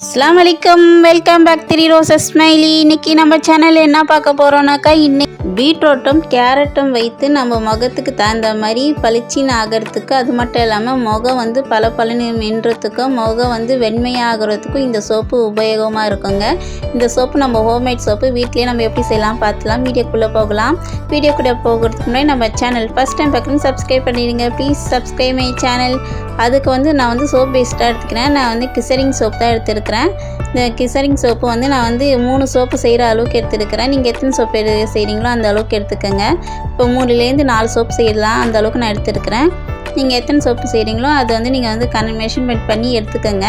அஸ்லாம் வலைக்கம். Welcome back three roses smiley இன்னைக்கு நம்ம சேனல் என்ன பார்க்க போகிறோம்னாக்கா இன்னைக்கு பீட்ரூட்டும் கேரட்டும் வைத்து நம்ம முகத்துக்கு தகுந்த மாதிரி பளிச்சின்னு ஆகிறதுக்கு அது மட்டும் இல்லாமல் முகம் வந்து பல பலனு மின்றதுக்கும் முகம் வந்து வெண்மையாகிறதுக்கும் இந்த சோப்பு உபயோகமாக இருக்குங்க. இந்த சோப்பு நம்ம ஹோம்மேட் சோப்பு. வீட்லேயே நம்ம எப்படி செய்யலாம் பார்த்துலாம் வீடியோக்குள்ளே போகலாம். வீடியோக்குள்ளே போகிறதுக்கு முன்னாடி நம்ம சேனல் ஃபஸ்ட் டைம் பார்க்கணும் சப்ஸ்கிரைப் பண்ணிடுங்க. ப்ளீஸ் சப்ஸ்கிரைப் மை சேனல் அதுக்கு வந்து நான் வந்து சோப் பேஸ்ட்டாக எடுத்துக்கிறேன். நான் வந்து கிசரிங் சோப் தான் எடுத்துருக்கிறேன். இந்த கிசரிங் சோப்பு வந்து நான் வந்து மூணு சோப்பு செய்கிற அளவுக்கு எடுத்துருக்கிறேன். நீங்கள் எத்தனை சோப்பு எடு செய்கிறீங்களோ அந்த அளவுக்கு எடுத்துக்கோங்க. இப்போ மூணுலேருந்து நாலு சோப்பு செய்யலாம். அந்த அளவுக்கு நான் எடுத்துருக்கிறேன். நீங்கள் எத்தனை சோப்பு செய்கிறீங்களோ அதை வந்து நீங்கள் வந்து கண் மெஷர்மெண்ட் பண்ணி எடுத்துக்கோங்க.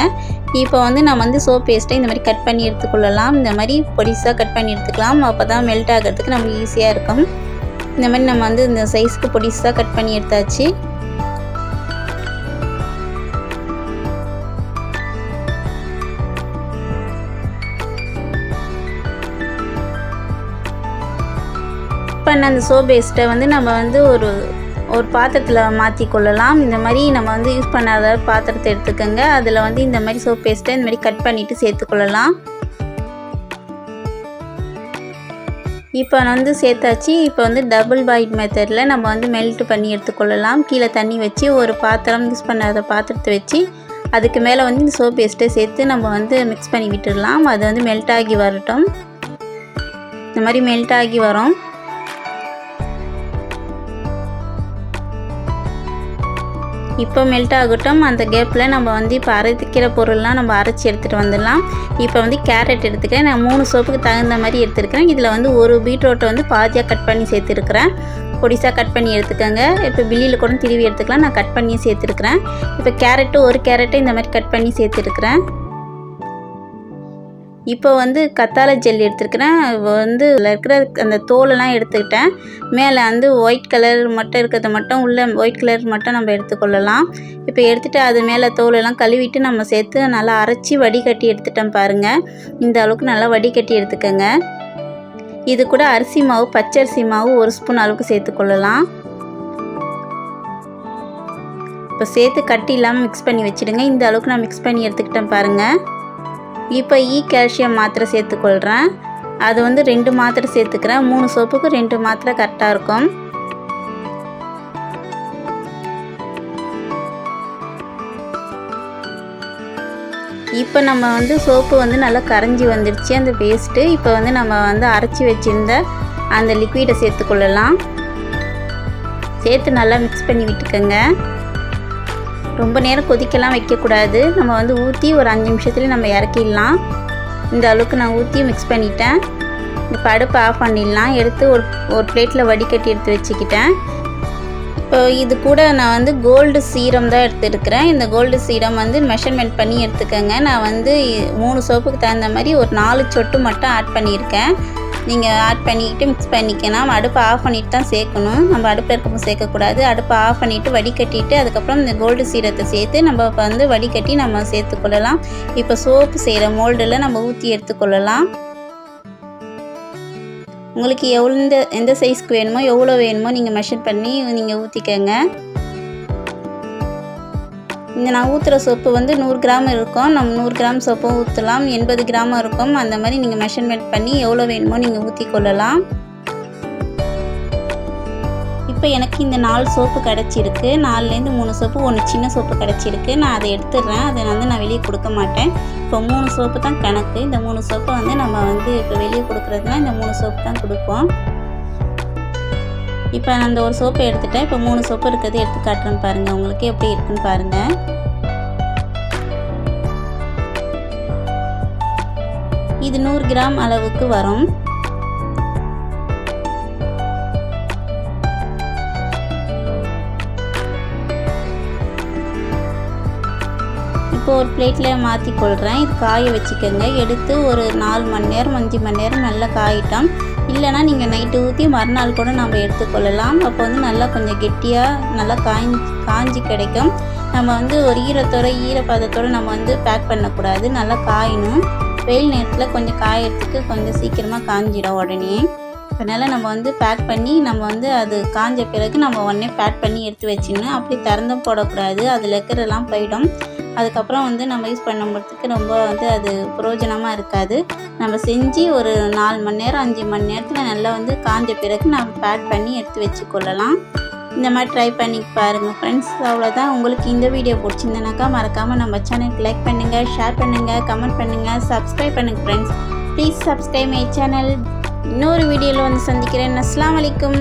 இப்போ வந்து நம்ம வந்து சோப் பேஸ்ட்டை இந்த மாதிரி கட் பண்ணி எடுத்துக்கொள்ளலாம். இந்த மாதிரி பொடிசாக கட் பண்ணி எடுத்துக்கலாம். அப்போ தான் மெல்ட் ஆகிறதுக்கு நமக்கு ஈஸியாக இருக்கும். இந்த மாதிரி நம்ம வந்து இந்த சைஸ்க்கு பொடிசாக கட் பண்ணி எடுத்தாச்சு. பண்ண அந்த சோப் பேஸ்ட்டை வந்து நம்ம வந்து ஒரு ஒரு பாத்திரத்தில் மாற்றி கொள்ளலாம். இந்த மாதிரி நம்ம வந்து யூஸ் பண்ணாத பாத்திரத்தை எடுத்துக்கோங்க. அதில் வந்து இந்த மாதிரி சோப் பேஸ்ட்டை இந்த மாதிரி கட் பண்ணிவிட்டு சேர்த்துக்கொள்ளலாம் இப்போ வந்து சேர்த்தாச்சு. இப்போ வந்து டபுள் பாயிட் மெத்தடில் நம்ம வந்து மெல்ட் பண்ணி எடுத்துக்கொள்ளலாம் கீழே தண்ணி வச்சு ஒரு பாத்திரம் யூஸ் பண்ணாத பாத்திரத்தை வச்சு அதுக்கு மேலே வந்து இந்த சோப் பேஸ்ட்டை சேர்த்து நம்ம வந்து மிக்ஸ் பண்ணி விட்டுடலாம். அது வந்து மெல்ட் ஆகி வரட்டும். இந்த மாதிரி மெல்ட் ஆகி வரும். இப்போ மெல்ட் ஆகட்டும். அந்த கேப்பில் நம்ம வந்து இப்போ அரைக்கிற பொருள்லாம் நம்ம அரைச்சி எடுத்துகிட்டு வந்துடலாம். இப்போ வந்து கேரட் எடுத்துக்கிறேன். நான் மூணு சோப்புக்கு தகுந்த மாதிரி எடுத்துருக்கிறேன். இதில் வந்து ஒரு பீட்ரூட்டை வந்து பாதியாக கட் பண்ணி சேர்த்துருக்குறேன். பொடிசாக கட் பண்ணி எடுத்துக்கோங்க. இப்போ பில்லியில் கூட திருவி எடுத்துக்கலாம். நான் கட் பண்ணி சேர்த்துருக்குறேன். இப்போ கேரட்டு ஒரு கேரட்டை இந்த மாதிரி கட் பண்ணி சேர்த்துருக்குறேன். இப்போ வந்து கத்தாழை ஜெல் எடுத்துருக்கிறேன். வந்து இருக்கிற அந்த தோலெல்லாம் எடுத்துக்கிட்டேன். மேலே வந்து ஒயிட் கலர் மட்டும் இருக்கிறத மட்டும் உள்ள ஒயிட் கலர் மட்டும் நம்ம எடுத்துக்கொள்ளலாம். இப்போ எடுத்துகிட்டு அது மேலே தோலெல்லாம் கழுவிட்டு நம்ம சேர்த்து நல்லா அரைச்சி வடிகட்டி எடுத்துட்டோம் பாருங்கள் இந்த அளவுக்கு நல்லா வடிகட்டி எடுத்துக்கோங்க. இது கூட அரிசி மாவு பச்சரிசி மாவு ஒரு ஸ்பூன் அளவுக்கு சேர்த்துக்கொள்ளலாம். இப்போ சேர்த்து கட்டி இல்லாமல் மிக்ஸ் பண்ணி வச்சுடுங்க. இந்த அளவுக்கு நான் மிக்ஸ் பண்ணி எடுத்துக்கிட்டேன் பாருங்கள் இப்போ e இ கால்சியம் மாத்திரை சேர்த்துக்கொள்கிறேன் அது வந்து ரெண்டு மாத்திரை சேர்த்துக்கிறேன். மூணு சோப்புக்கு ரெண்டு மாத்திரை கரெக்டாக இருக்கும். இப்போ நம்ம வந்து சோப்பு வந்து நல்லா கரைஞ்சி வந்துடுச்சு அந்த பேஸ்ட்டு இப்போ வந்து நம்ம வந்து அரைச்சி வச்சுருந்த அந்த லிக்விடை சேர்த்துக்கொள்ளலாம். சேர்த்து நல்லா மிக்ஸ் பண்ணி விட்டுக்கோங்க. ரொம்ப நேரம் கொதிக்கலாம் வைக்கக்கூடாது. நம்ம வந்து ஊற்றி ஒரு அஞ்சு நிமிஷத்துலேயே நம்ம இறக்கிடலாம். இந்த அளவுக்கு நான் ஊற்றி மிக்ஸ் பண்ணிட்டேன். இப்போ அடுப்பை ஆஃப் பண்ணிடலாம். எடுத்து ஒரு ஒரு பிளேட்டில் வடிகட்டி எடுத்து வச்சுக்கிட்டேன். இப்போ இது கூட நான் வந்து கோல்டு சீரம் தான் எடுத்துருக்கிறேன். இந்த கோல்டு சீரம் வந்து மெஷர்மெண்ட் பண்ணி எடுத்துக்கோங்க. நான் வந்து மூணு சோப்புக்கு தகுந்த மாதிரி ஒரு நாலு சொட்டு மட்டும் ஆட் பண்ணியிருக்கேன். நீங்கள் ஆட் பண்ணிக்கிட்டு மிக்ஸ் பண்ணிக்கலாம் அடுப்பை ஆஃப் பண்ணிட்டு தான் சேர்க்கணும். நம்ம அடுப்பில் இருக்கப்போ சேர்க்கக்கூடாது. அடுப்பை ஆஃப் பண்ணிவிட்டு வடிகட்டிட்டு அதுக்கப்புறம் இந்த கோல்டு சீரத்தை சேர்த்து நம்ம இப்போ வந்து வடிகட்டி நம்ம சேர்த்துக்கொள்ளலாம் இப்போ சோப்பு செய்கிற மோல்டில் நம்ம ஊற்றி எடுத்துக்கொள்ளலாம் உங்களுக்கு எவ்வளோ எந்த சைஸ்க்கு வேணுமோ எவ்வளோ வேணுமோ நீங்கள் மெஷர் பண்ணி நீங்கள் ஊற்றிக்கங்க இந்த நான் ஊற்றுற சோப்பு வந்து நூறு கிராம் இருக்கும். நம்ம நூறு கிராம் சோப்பும் ஊற்றலாம் எண்பது கிராம் இருக்கும். அந்த மாதிரி நீங்கள் மெஷர்மெண்ட் பண்ணி எவ்வளோ வேணுமோ நீங்கள் ஊற்றி கொள்ளலாம் இப்போ எனக்கு இந்த நாலு சோப்பு கிடச்சிருக்கு. நாலுலேருந்து மூணு சோப்பு ஒன்று சின்ன சோப்பு கிடச்சிருக்கு. நான் அதை எடுத்துடுறேன். அதை வந்து நான் வெளியே கொடுக்க மாட்டேன். இப்போ மூணு சோப்பு தான் கணக்கு. இந்த மூணு சோப்பை வந்து நம்ம வந்து இப்போ வெளியே கொடுக்குறதுனா இந்த மூணு சோப்பு தான் கொடுப்போம். இப்போ நான் அந்த ஒரு சோப்பை எடுத்துட்டேன். இப்போ மூணு சோப்பு இருக்கிறது எடுத்து காட்டுறேன் பாருங்கள் உங்களுக்கு எப்படி இருக்குன்னு பாருங்கள் இது நூறு கிராம் அளவுக்கு வரும். இப்போ ஒரு பிளேட்டில் மாற்றி கொள்கிறேன் இது காய வச்சுக்கோங்க. எடுத்து ஒரு நாலு மணி நேரம் அஞ்சு மணி நேரம் நல்லா காயிட்டோம். இல்லைனா நீங்கள் நைட்டு ஊற்றி மறுநாள் கூட நம்ம எடுத்துக்கொள்ளலாம். அப்போ வந்து நல்லா கொஞ்சம் கெட்டியாக நல்லா காய்ஞ்சி காஞ்சி கிடைக்கும். நம்ம வந்து ஒரு ஈரத்தோட ஈரப்பதத்தோடு நம்ம வந்து பேக் பண்ணக்கூடாது. நல்லா காயணும். வெயில் நேரத்தில் கொஞ்சம் காயறதுக்கு கொஞ்சம் சீக்கிரமாக காஞ்சிடும் உடனே. அதனால் நம்ம வந்து பேக் பண்ணி நம்ம வந்து அது காஞ்ச பிறகு நம்ம உடனே பேக் பண்ணி எடுத்து வச்சிடணும். அப்படி திறந்தும் போடக்கூடாது. அதில் இருக்கிறதெல்லாம் போயிடும். அதுக்கப்புறம் வந்து நம்ம யூஸ் பண்ணும்போதுக்கு ரொம்ப வந்து அது பிரயோஜனமாக இருக்காது. நம்ம செஞ்சு ஒரு நாலு மணி நேரம் அஞ்சு மணி நேரத்தில் நல்லா வந்து காஞ்ச பிறகு நம்ம பேக் பண்ணி எடுத்து வச்சுக்கொள்ளலாம் இந்த மாதிரி ட்ரை பண்ணி பாருங்கள் ஃப்ரெண்ட்ஸ் அவ்வளோதான் உங்களுக்கு இந்த வீடியோ பிடிச்சிருந்தனாக்கா மறக்காமல் நம்ம சேனலுக்கு லைக் பண்ணுங்கள் ஷேர் பண்ணுங்கள் கமெண்ட் பண்ணுங்கள் சப்ஸ்கிரைப் பண்ணுங்கள் friends please subscribe my channel இன்னொரு வீடியோவில் வந்து சந்திக்கிறேன். அஸ்லாம் வலைக்கம்